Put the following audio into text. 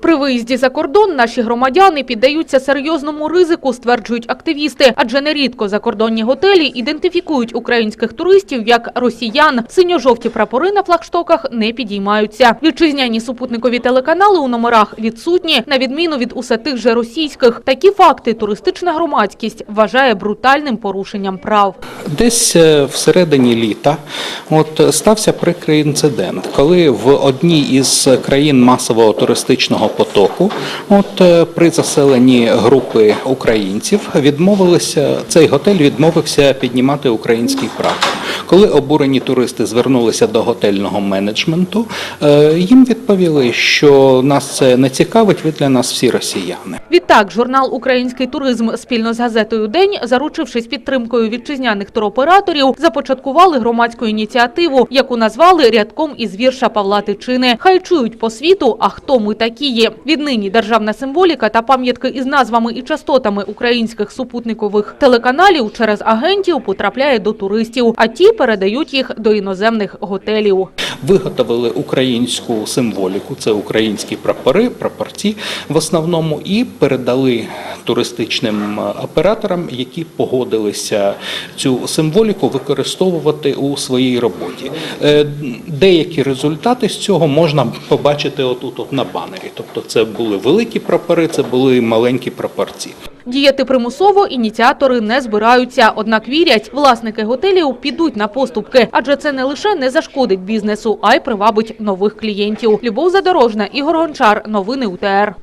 При виїзді за кордон наші громадяни піддаються серйозному ризику, стверджують активісти. Адже нерідко закордонні готелі ідентифікують українських туристів як росіян. Синьо-жовті прапори на флагштоках не підіймаються. Вітчизняні супутникові телеканали у номерах відсутні, на відміну від усе тих же російських. Такі факти туристична громадськість вважає брутальним порушенням прав. Десь е, всередині літа от стався прикрий інцидент, коли в одній із країн масового туристичного потоку, от е, при заселенні групи українців, відмовилися цей готель відмовився піднімати український прапор. Коли обурені туристи звернулися до готельного менеджменту, е, їм відповіли, що нас це не цікавить, ви для нас всі росіяни. Відтак, журнал «Український туризм» спільно з газетою «День», заручившись підтримкою вітчизняних туроператорів, започаткували громадську ініціативу, яку назвали рядком із вірша Павла Тичини. Хай чують по світу, а хто ми такі є. Віднині державна символіка та пам'ятки із назвами і частотами українських супутникових телеканалів через агентів потрапляє до туристів, а ті передають їх до іноземних готелів. Виготовили українську символіку, це українські прапори, прапорці в основному, і передали туристичним е, операторам, які погодилися цю символіку використовувати у своїй роботі. Е, Деякі результати з цього можна побачити отут от на банері. Тобто, це були великі прапори, це були маленькі прапорці. Діяти примусово ініціатори не збираються, однак вірять, власники готелів підуть на поступки, адже це не лише не зашкодить бізнесу, а й привабить нових клієнтів. Любов Задорожна, Ігор Гончар. Новини УТР.